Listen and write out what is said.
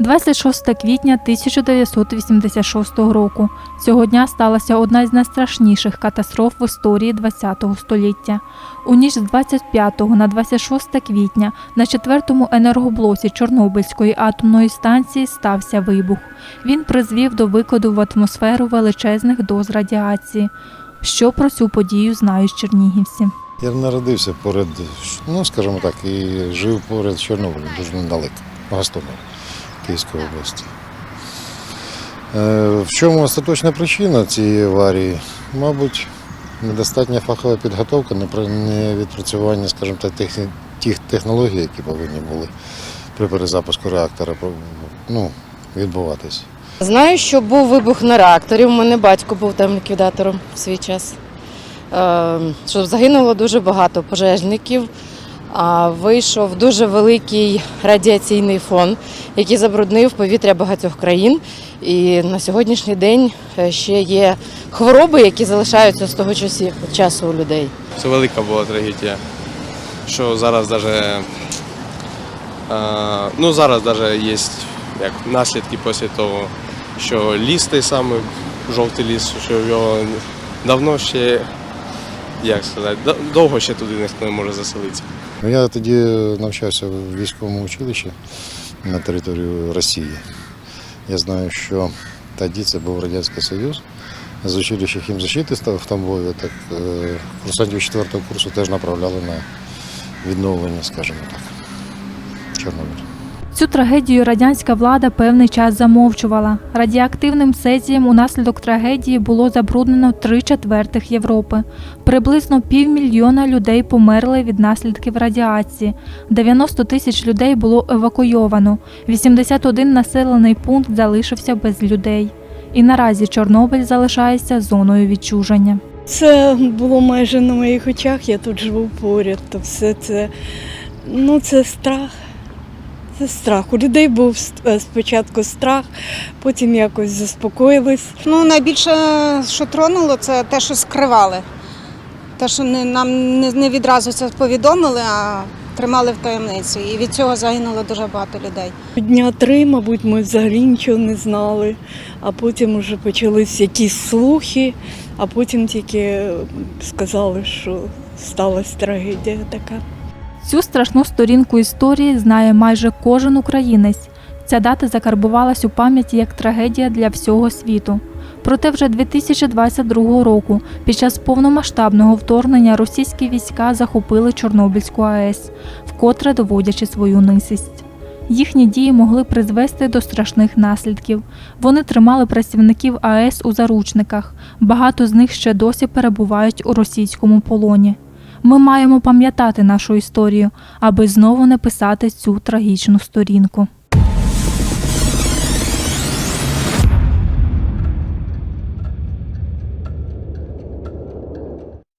26 квітня 1986 року. Цього дня сталася одна із найстрашніших катастроф в історії ХХ століття. У ніч з 25 на 26 квітня на четвертому енергоблоці Чорнобильської атомної станції стався вибух. Він призвів до викиду в атмосферу величезних доз радіації. Що про цю подію знають чернігівці? Я народився поряд, ну скажімо так, і жив поряд з Чорнобилем, дуже недалеко, в Гостомелі, Київської області. Е, В чому остаточна причина цієї аварії? Мабуть, недостатня фахова підготовка, не відпрацювання, скажімо так, тих технологій, які повинні були при перезапуску реактора ну, відбуватись. Знаю, що був вибух на реакторі. У мене батько був там ліквідатором в свій час. Е, Що загинуло дуже багато пожежників. Вийшов дуже великий радіаційний фон, який забруднив повітря багатьох країн. І на сьогоднішній день е, ще є хвороби, які залишаються з того часі- часу у людей. Це велика була трагедія. Що зараз даже, е, ну зараз даже є як наслідки після того, що ліс той самий, жовтий ліс, що його давно ще, як сказати, довго ще туди ніхто не може заселитися. Ну, Я тоді навчався в військовому училищі на території Росії. Я знаю, що тоді це був Радянський Союз. З училища хімзащити став в Тамбові, так е, курсантів 4 курсу теж направляли на відновлення, скажімо так, Чорнобиля. Цю трагедію радянська влада певний час замовчувала. Радіоактивним цезієм унаслідок трагедії було забруднено три четвертих Європи. Приблизно півмільйона людей померли від наслідків радіації. 90 тисяч людей було евакуйовано. 81 населений пункт залишився без людей. І наразі Чорнобиль залишається зоною відчуження. Це було майже на моїх очах, я тут живу поряд, то все це, ну це страх. Це страх. У людей був е, спочатку страх, потім якось заспокоїлись. Ну, найбільше, що тронуло, це те, що скривали. Те, що не, нам не, не відразу це повідомили, а тримали в таємниці. І від цього загинуло дуже багато людей. Дня три, мабуть, ми взагалі нічого не знали, а потім вже почались якісь слухи, а потім тільки сказали, що сталася трагедія така. Цю страшну сторінку історії знає майже кожен українець. Ця дата закарбувалась у пам'яті як трагедія для всього світу. Проте вже 2022 року, під час повномасштабного вторгнення, російські війська захопили Чорнобильську АЕС, вкотре доводячи свою низість. Їхні дії могли призвести до страшних наслідків. Вони тримали працівників АЕС у заручниках. Багато з них ще досі перебувають у російському полоні. Ми маємо пам'ятати нашу історію, аби знову не писати цю трагічну сторінку.